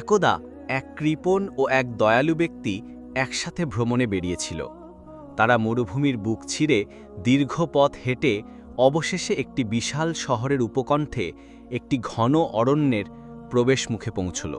একদা এক কৃপণ ও এক দয়ালু ব্যক্তি একসাথে ভ্রমণে বেরিয়েছিল। তারা মরুভূমির বুক ছিঁড়ে দীর্ঘ পথ হেঁটে অবশেষে একটি বিশাল শহরের উপকণ্ঠে একটি ঘন অরণ্যের প্রবেশমুখে পৌঁছল।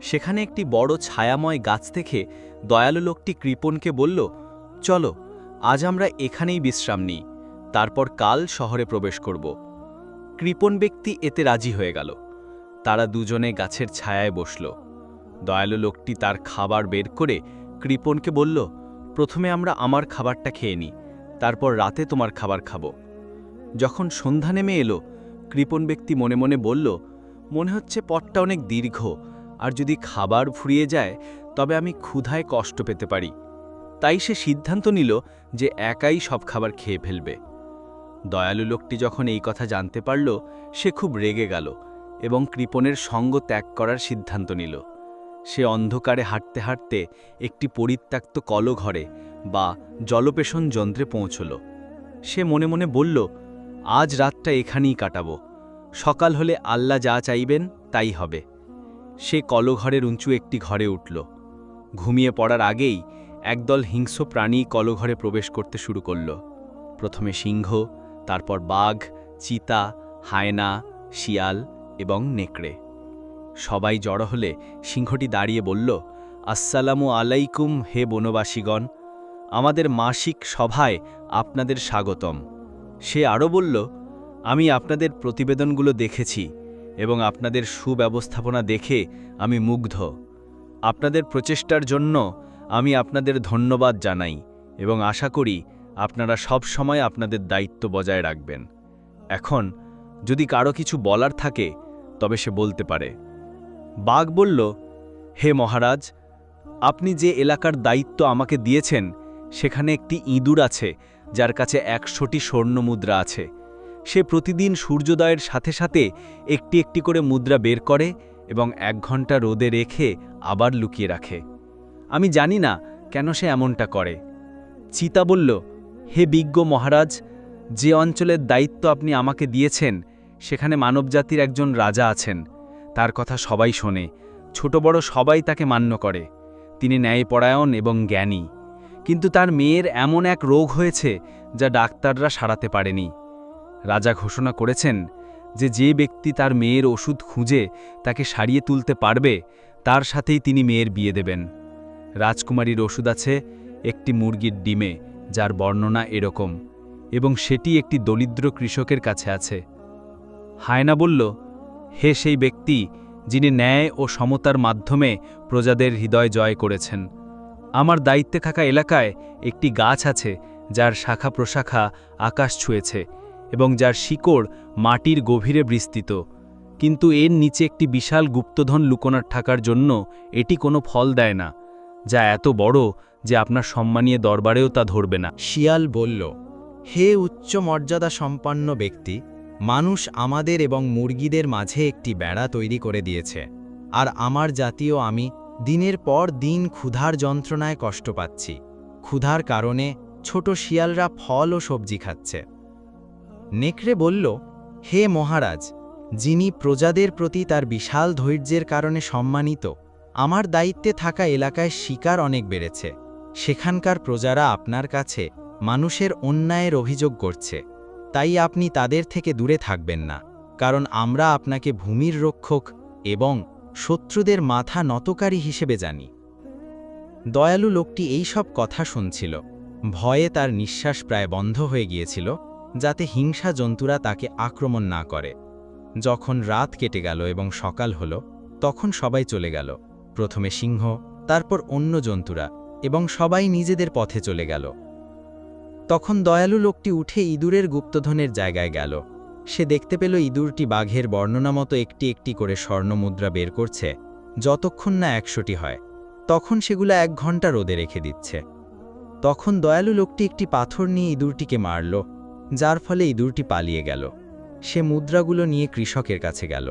সেখানে একটি বড় ছায়াময় গাছ থেকে দয়ালু লোকটি কৃপণকে বলল, চলো, আজ আমরা এখানেই বিশ্রাম নিই, তারপর কাল শহরে প্রবেশ করব। কৃপণ ব্যক্তি এতে রাজি হয়ে গেল। তারা দুজনে গাছের ছায়ায় বসল। দয়ালু লোকটি তার খাবার বের করে কৃপণকে বলল, প্রথমে আমরা আমার খাবারটা খেয়ে নিই, তারপর রাতে তোমার খাবার খাব। যখন সন্ধ্যা নেমে এলো, কৃপণ ব্যক্তি মনে মনে বলল, মনে হচ্ছে পথটা অনেক দীর্ঘ, আর যদি খাবার ফুরিয়ে যায়, তবে আমি ক্ষুধায় কষ্ট পেতে পারি। তাই সে সিদ্ধান্ত নিল যে একাই সব খাবার খেয়ে ফেলবে। দয়ালু লোকটি যখন এই কথা জানতে পারল, সে খুব রেগে গেল। এবং কৃপণের সঙ্গ ত্যাগ করার সিদ্ধান্ত নিল। সে অন্ধকারে হাঁটতে হাঁটতে একটি পরিত্যক্ত কলঘরে বা জলপেষণ যন্ত্রে পৌঁছল। সে মনে মনে বলল, আজ রাতটা এখানেই কাটাবো। সকাল হলে আল্লাহ যা চাইবেন তাই হবে। সে কলঘরের উঁচু একটি ঘরে উঠল। ঘুমিয়ে পড়ার আগেই একদল হিংস্র প্রাণী কলঘরে প্রবেশ করতে শুরু করল। প্রথমে সিংহ, তারপর বাঘ, চিতা, হায়না, শিয়াল এবং নেকড়ে। সবাই জড়ো হলে সিংহটি দাঁড়িয়ে বলল, আসসালামু আলাইকুম হে বনবাসীগণ। আমাদের মাসিক সভায় আপনাদের স্বাগতম। সে আরও বলল, আমি আপনাদের প্রতিবেদনগুলো দেখেছি এবং আপনাদের সুব্যবস্থাপনা দেখে আমি মুগ্ধ। আপনাদের প্রচেষ্টার জন্য আমি আপনাদের ধন্যবাদ জানাই এবং আশা করি আপনারা সব সময় আপনাদের দায়িত্ব বজায় রাখবেন। এখন যদি কারও কিছু বলার থাকে, তবে সে বলতে পারে। বাঘ বলল, হে মহারাজ, আপনি যে এলাকার দায়িত্ব আমাকে দিয়েছেন, সেখানে একটি ইঁদুর আছে, যার কাছে একশোটি স্বর্ণ মুদ্রা আছে। সে প্রতিদিন সূর্যোদয়ের সাথে সাথে একটি একটি করে মুদ্রা বের করে এবং এক ঘণ্টা রোদে রেখে আবার লুকিয়ে রাখে। আমি জানি না কেন সে এমনটা করে। চিতা বলল, হে বিজ্ঞ মহারাজ, যে অঞ্চলের দায়িত্ব আপনি আমাকে দিয়েছেন সেখানে মানবজাতির একজন রাজা আছেন। তার কথা সবাই শোনে। ছোট বড় সবাই তাকে মান্য করে। তিনি ন্যায়পরায়ণ এবং জ্ঞানী। কিন্তু তার মেয়ের এমন এক রোগ হয়েছে যা ডাক্তাররা সারাতে পারেনি। রাজা ঘোষণা করেছেন যে যে ব্যক্তি তার মেয়ের ওষুধ খুঁজে তাকে সারিয়ে তুলতে পারবে, তার সাথেই তিনি মেয়ের বিয়ে দেবেন। রাজকুমারীর ওষুধ আছে একটি মুরগির ডিমে, যার বর্ণনা এরকম। এবং সেটি একটি দরিদ্র কৃষকের কাছে আছে। হায়না বলল, হে সেই ব্যক্তি যিনি ন্যায় ও সমতার মাধ্যমে প্রজাদের হৃদয় জয় করেছেন। আমার দায়িত্বে থাকা এলাকায় একটি গাছ আছে, যার শাখা প্রশাখা আকাশ ছুঁয়েছে এবং যার শিকড় মাটির গভীরে বিস্তৃত। কিন্তু এর নিচে একটি বিশাল গুপ্তধন লুকোনার থাকার জন্য এটি কোনো ফল দেয় না, যা এত বড় যে আপনার সম্মানীয় দরবারেও তা ধরবে না। শিয়াল বলল, হে উচ্চ মর্যাদা সম্পন্ন ব্যক্তি মানুষ আমাদের এবং মুরগিদের মাঝে একটি বেড়া তৈরি করে দিয়েছে। আর আমার জাতীয় আমি দিনের পর দিন ক্ষুধার যন্ত্রণায় কষ্ট পাচ্ছি। ক্ষুধার কারণে ছোট শিয়ালরা ফল ও সবজি খাচ্ছে। নেকড়ে বলল, হে মহারাজ, যিনি প্রজাদের প্রতি তার বিশাল ধৈর্যের কারণে সম্মানিত, আমার দায়িত্বে থাকা এলাকায় শিকার অনেক বেড়েছে। সেখানকার প্রজারা আপনার কাছে মানুষের অন্যায়ের অভিযোগ করছে। তাই আপনি তাদের থেকে দূরে থাকবেন না, কারণ আমরা আপনাকে ভূমির রক্ষক এবং শত্রুদের মাথা নতকারী হিসেবে জানি। দয়ালু লোকটি এই সব কথা শুনছিল। ভয়ে তার নিঃশ্বাস প্রায় বন্ধ হয়ে গিয়েছিল, যাতে হিংসা জন্তুরা তাকে আক্রমণ না করে। যখন রাত কেটে গেল এবং সকাল হল, তখন সবাই চলে গেল। প্রথমে সিংহ, তারপর অন্য জন্তুরা এবং সবাই নিজেদের পথে চলে গেল। তখন দয়ালু লোকটি উঠে ইঁদুরের গুপ্তধনের জায়গায় গেল। সে দেখতে পেল ইঁদুরটি বাঘের বর্ণনা মতো একটি একটি করে স্বর্ণমুদ্রা বের করছে, যতক্ষণ না একশোটি হয়। তখন সেগুলো এক ঘণ্টা রোদে রেখে দিচ্ছে। তখন দয়ালু লোকটি একটি পাথর নিয়ে ইঁদুরটিকে মারল, যার ফলে ইঁদুরটি পালিয়ে গেল। সে মুদ্রাগুলো নিয়ে কৃষকের কাছে গেল।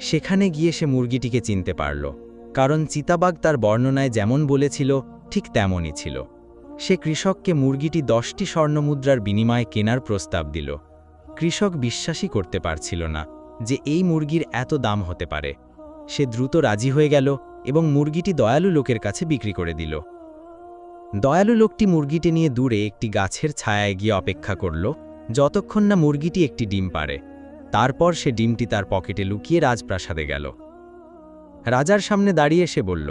সেখানে গিয়ে সে মুরগিটিকে চিনতে পারল, কারণ চিতাবাগ তার বর্ণনায় যেমন বলেছিল, ঠিক তেমনই ছিল। সে কৃষককে মুরগিটি দশটি স্বর্ণমুদ্রার বিনিময়ে কেনার প্রস্তাব দিল। কৃষক বিশ্বাসই করতে পারছিল না যে এই মুরগির এত দাম হতে পারে। সে দ্রুত রাজি হয়ে গেল এবং মুরগিটি দয়ালু লোকের কাছে বিক্রি করে দিল। দয়ালু লোকটি মুরগিটি নিয়ে দূরে একটি গাছের ছায়ায় গিয়ে অপেক্ষা করল, যতক্ষণ না মুরগিটি একটি ডিম পারে তারপর সে ডিমটি তার পকেটে লুকিয়ে রাজপ্রাসাদে গেল। রাজার সামনে দাঁড়িয়ে সে বলল,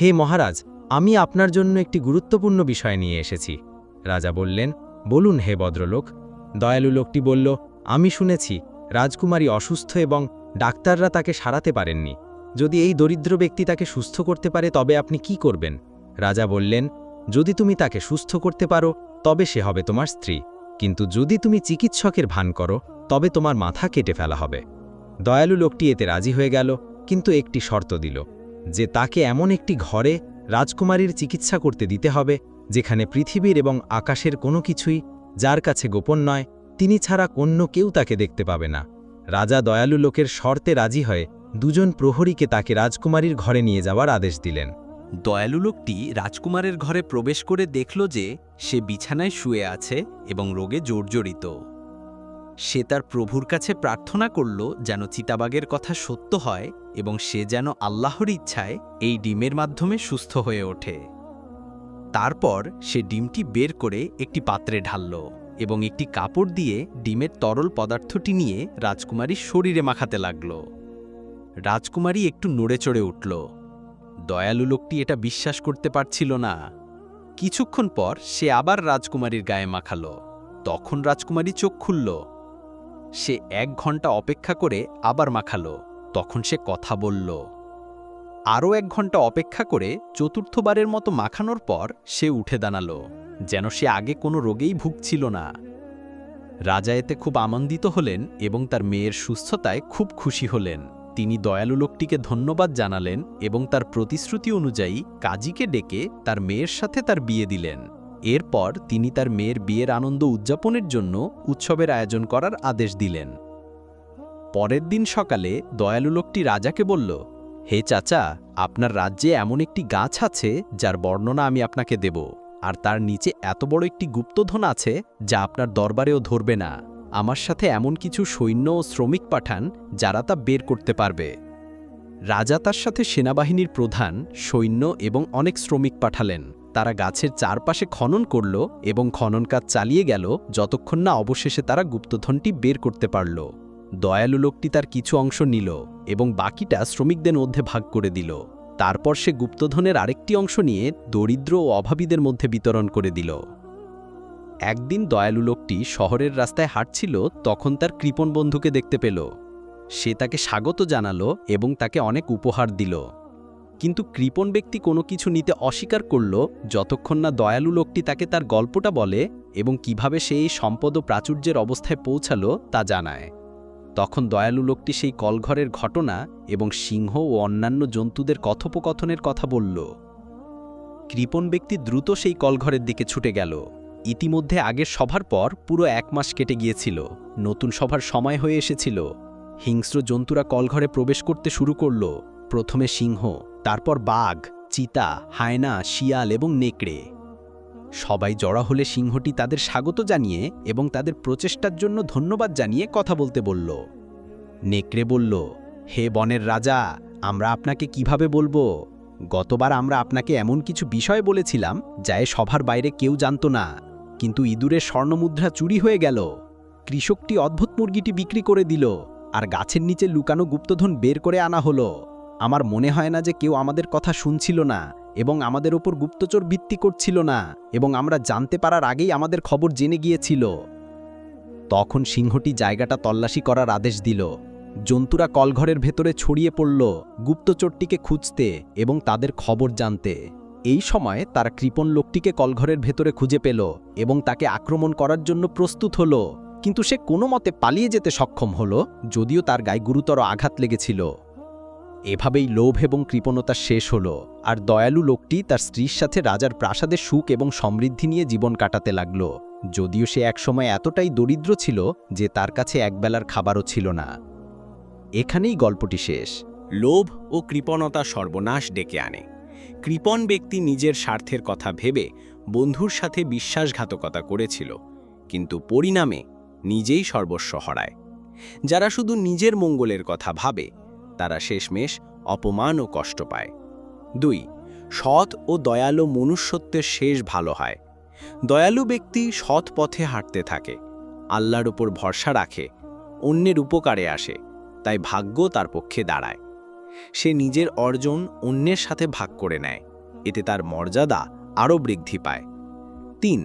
হে মহারাজ আমি আপনার জন্য একটি গুরুত্বপূর্ণ বিষয় নিয়ে এসেছি। রাজা বললেন, বলুন হে ভদ্রলোক। দয়ালু লোকটি বলল, আমি শুনেছি, রাজকুমারী অসুস্থ এবং ডাক্তাররা তাকে সারাতে পারেননি। যদি এই দরিদ্র ব্যক্তি তাকে সুস্থ করতে পারে, তবে আপনি কি করবেন? রাজা বললেন, যদি তুমি তাকে সুস্থ করতে পারো, তবে সে হবে তোমার স্ত্রী। কিন্তু যদি তুমি চিকিৎসকের ভান করো, তবে তোমার মাথা কেটে ফেলা হবে। দয়ালু লোকটি এতে রাজি হয়ে গেল, কিন্তু একটি শর্ত দিল, যে তাকে এমন একটি ঘরে রাজকুমারীর চিকিৎসা করতে দিতে হবে, যেখানে পৃথিবীর এবং আকাশের কোনো কিছুই যার কাছে গোপন নয়, তিনি ছাড়া অন্য কেউ তাকে দেখতে পাবে না। রাজা দয়ালু লোকের শর্তে রাজি হয়ে দুজন প্রহরীকে তাকে রাজকুমারীর ঘরে নিয়ে যাওয়ার আদেশ দিলেন। দয়ালু লোকটি রাজকুমারের ঘরে প্রবেশ করে দেখল যে সে বিছানায় শুয়ে আছে এবং রোগে জর্জরিত। সে তার প্রভুর কাছে প্রার্থনা করল যেন চিতাবাগের কথা সত্য হয় এবং সে যেন আল্লাহর ইচ্ছায় এই ডিমের মাধ্যমে সুস্থ হয়ে ওঠে। তারপর সে ডিমটি বের করে একটি পাত্রে ঢালল এবং একটি কাপড় দিয়ে ডিমের তরল পদার্থটি নিয়ে রাজকুমারীর শরীরে মাখাতে লাগল। রাজকুমারী একটু নড়ে চড়ে উঠল। দয়ালু লোকটি এটা বিশ্বাস করতে পারছিল না। কিছুক্ষণ পর সে আবার রাজকুমারীর গায়ে মাখালো। তখন রাজকুমারী চোখ খুলল। সে এক ঘণ্টা অপেক্ষা করে আবার মাখালো। তখন সে কথা বলল, আরও এক ঘণ্টা অপেক্ষা করে চতুর্থবারের মতো মাখানোর পর সে উঠে দাঁড়াল, যেন সে আগে কোনো রোগেই ভুগছিল না। রাজা এতে খুব আনন্দিত হলেন এবং তার মেয়ের সুস্থতায় খুব খুশি হলেন। তিনি দয়ালু লোকটিকে ধন্যবাদ জানালেন এবং তার প্রতিশ্রুতি অনুযায়ী কাজীকে ডেকে তার মেয়ের সাথে তার বিয়ে দিলেন। এরপর তিনি তার মেয়ের বিয়ের আনন্দ উদযাপনের জন্য উৎসবের আয়োজন করার আদেশ দিলেন। পরের দিন সকালে দয়ালু লোকটি রাজাকে বলল, হে চাচা, আপনার রাজ্যে এমন একটি গাছ আছে যার বর্ণনা আমি আপনাকে দেব, আর তার নিচে এত বড় একটি গুপ্তধন আছে যা আপনার দরবারেও ধরবে না। আমার সাথে এমন কিছু সৈন্য ও শ্রমিক পাঠান যারা তা বের করতে পারবে। রাজা তার সাথে সেনাবাহিনীর প্রধান, সৈন্য এবং অনেক শ্রমিক পাঠালেন। তারা গাছের চারপাশে খনন করল এবং খনন কাজ চালিয়ে গেল যতক্ষণ না অবশেষে তারা গুপ্তধনটি বের করতে পারল। দয়ালু লোকটি তার কিছু অংশ নিল এবং বাকিটা শ্রমিকদের মধ্যে ভাগ করে দিল। তারপর সে গুপ্তধনের আরেকটি অংশ নিয়ে দরিদ্র ও অভাবীদের মধ্যে বিতরণ করে দিল। একদিন দয়ালু লোকটি শহরের রাস্তায় হাঁটছিল, তখন তার কৃপণ বন্ধুকে দেখতে পেল। সে তাকে স্বাগত জানালো এবং তাকে অনেক উপহার দিল। কিন্তু কৃপণ ব্যক্তি কোনো কিছু নিতে অস্বীকার করল, যতক্ষণ না দয়ালু লোকটি তাকে তার গল্পটা বলে এবং কীভাবে সে এই সম্পদ ও প্রাচুর্যের অবস্থায় পৌঁছালো তা জানায়। তখন দয়ালু লোকটি সেই কলঘরের ঘটনা এবং সিংহ ও অন্যান্য জন্তুদের কথোপকথনের কথা বলল। কৃপণ ব্যক্তি দ্রুত সেই কলঘরের দিকে ছুটে গেল। ইতিমধ্যে আগের সভার পর পুরো এক মাস কেটে গিয়েছিল। নতুন সভার সময় হয়ে এসেছিল। হিংস্র জন্তুরা কলঘরে প্রবেশ করতে শুরু করল। প্রথমে সিংহ, তারপর বাঘ, চিতা, হায়না, শিয়াল এবং নেকড়ে। সবাই জড়া হলে সিংহটি তাদের স্বাগত জানিয়ে এবং তাদের প্রচেষ্টার জন্য ধন্যবাদ জানিয়ে কথা বলতে বলল। নেকড়ে বলল, হে বনের রাজা, আমরা আপনাকে কীভাবে বলব? গতবার আমরা আপনাকে এমন কিছু বিষয় বলেছিলাম যা এ সভার বাইরে কেউ জানত না। কিন্তু ইঁদুরের স্বর্ণমুদ্রা চুরি হয়ে গেল। কৃষকটি অদ্ভুত মুরগিটি বিক্রি করে দিল আর গাছের নিচে লুকানো গুপ্তধন বের করে আনা হলো। আমার মনে হয় না যে কেউ আমাদের কথা শুনছিল না। এবং আমাদের ওপর গুপ্তচর ভিত্তি করছিল না এবং আমরা জানতে পারার আগেই আমাদের খবর জেনে গিয়েছিল। তখন সিংহটি জায়গাটা তল্লাশি করার আদেশ দিল। জন্তুরা কলঘরের ভেতরে ছড়িয়ে পড়ল গুপ্তচরটিকে খুঁজতে এবং তাদের খবর জানতে। এই সময় তারা কৃপণ লোকটিকে কলঘরের ভেতরে খুঁজে পেল এবং তাকে আক্রমণ করার জন্য প্রস্তুত হল। কিন্তু সে কোনো মতে পালিয়ে যেতে সক্ষম হল, যদিও তার গায়ে গুরুতর আঘাত লেগেছিল। এভাবেই লোভ এবং কৃপণতা শেষ হল, আর দয়ালু লোকটি তার স্ত্রীর সাথে রাজার প্রাসাদে সুখ এবং সমৃদ্ধি নিয়ে জীবন কাটাতে লাগল, যদিও সে একসময় এতটাই দরিদ্র ছিল যে তার কাছে একবেলার খাবারও ছিল না। এখানেই গল্পটি শেষ। লোভ ও কৃপণতা সর্বনাশ ডেকে আনে। কৃপণ ব্যক্তি নিজের স্বার্থের কথা ভেবে বন্ধুর সাথে বিশ্বাসঘাতকতা করেছিল, কিন্তু পরিণামে নিজেই সর্বস্ব হরায়। যারা শুধু নিজের মঙ্গলের কথা ভাবে তারা শেষমেশ অপমান ও কষ্ট পায়। দুই, সৎ ও দয়ালু মনুষ্যত্বের শেষ ভালো হয়। দয়ালু ব্যক্তি সৎ পথে হাঁটতে থাকে, আল্লাহর উপর ভরসা রাখে, অন্যের উপকারে আসে, তাই ভাগ্য তার পক্ষে দাঁড়ায়। সে নিজের অর্জন অন্যের সাথে ভাগ করে নেয়, এতে তার মর্যাদা আরও বৃদ্ধি পায়। তিন,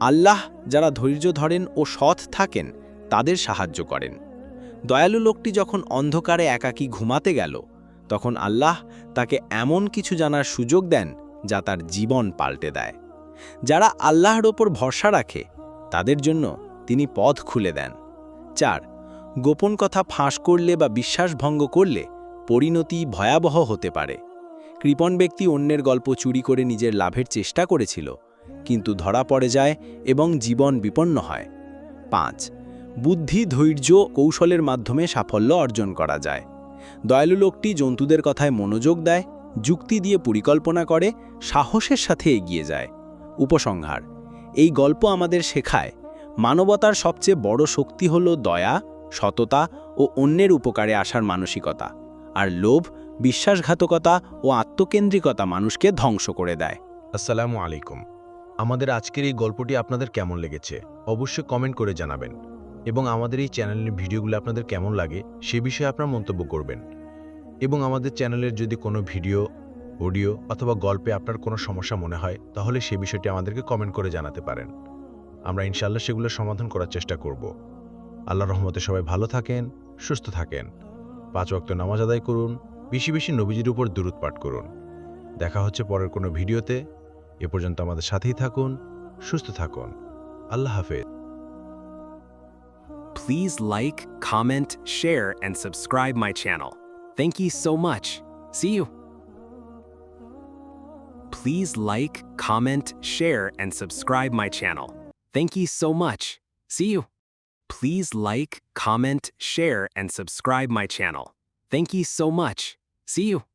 আল্লাহ যারা ধৈর্য ধরেন ও সৎ থাকেন, তাদের সাহায্য করেন। দয়ালু লোকটি যখন অন্ধকারে একাকী ঘুমাতে গেল, তখন আল্লাহ তাকে এমন কিছু জানার সুযোগ দেন যা তার জীবন পাল্টে দেয়। যারা আল্লাহর ওপর ভরসা রাখে, তাদের জন্য তিনি পথ খুলে দেন। চার, গোপন কথা ফাঁস করলে বা বিশ্বাসভঙ্গ করলে পরিণতি ভয়াবহ হতে পারে। কৃপণ ব্যক্তি অন্যের গল্প চুরি করে নিজের লাভের চেষ্টা করেছিল, কিন্তু ধরা পড়ে যায় এবং জীবন বিপন্ন হয়। পাঁচ বুদ্ধি, ধৈর্য, কৌশলের মাধ্যমে সাফল্য অর্জন করা যায়। দয়ালু লোকটি জন্তুদের কথায় মনোযোগ দেয়, যুক্তি দিয়ে পরিকল্পনা করে, সাহসের সাথে এগিয়ে যায়। উপসংহার, এই গল্প আমাদের শেখায়, মানবতার সবচেয়ে বড় শক্তি হল দয়া, সততা ও অন্যের উপকারে আসার মানসিকতা, আর লোভ, বিশ্বাসঘাতকতা ও আত্মকেন্দ্রিকতা মানুষকে ধ্বংস করে দেয়। আসসালামু আলাইকুম। আমাদের আজকের এই গল্পটি আপনাদের কেমন লেগেছে, অবশ্যই কমেন্ট করে জানাবেন। এবং আমাদের এই চ্যানেলের ভিডিওগুলো আপনাদের কেমন লাগে সে বিষয়ে আপনার মন্তব্য করবেন। এবং আমাদের চ্যানেলের যদি কোনো ভিডিও, অডিও অথবা গল্পে আপনার কোনো সমস্যা মনে হয়, তাহলে সে বিষয়টি আমাদেরকে কমেন্ট করে জানাতে পারেন। আমরা ইনশাল্লাহ সেগুলোর সমাধান করার চেষ্টা করব। আল্লাহ রহমতে সবাই ভালো থাকেন, সুস্থ থাকেন। পাঁচ ওয়াক্ত নামাজ আদায় করুন, বেশি বেশি নবীজির উপর দূরত পাঠ করুন। দেখা হচ্ছে পরের কোনো ভিডিওতে। এ পর্যন্ত আমাদের সাথেই থাকুন, সুস্থ থাকুন। আল্লাহ হাফেজ। Please like, comment, share, and subscribe my channel. Thank you so much. See you. Please like, comment, share, and subscribe my channel. Thank you so much. See you. Please like, comment, share, and subscribe my channel. Thank you so much. See you.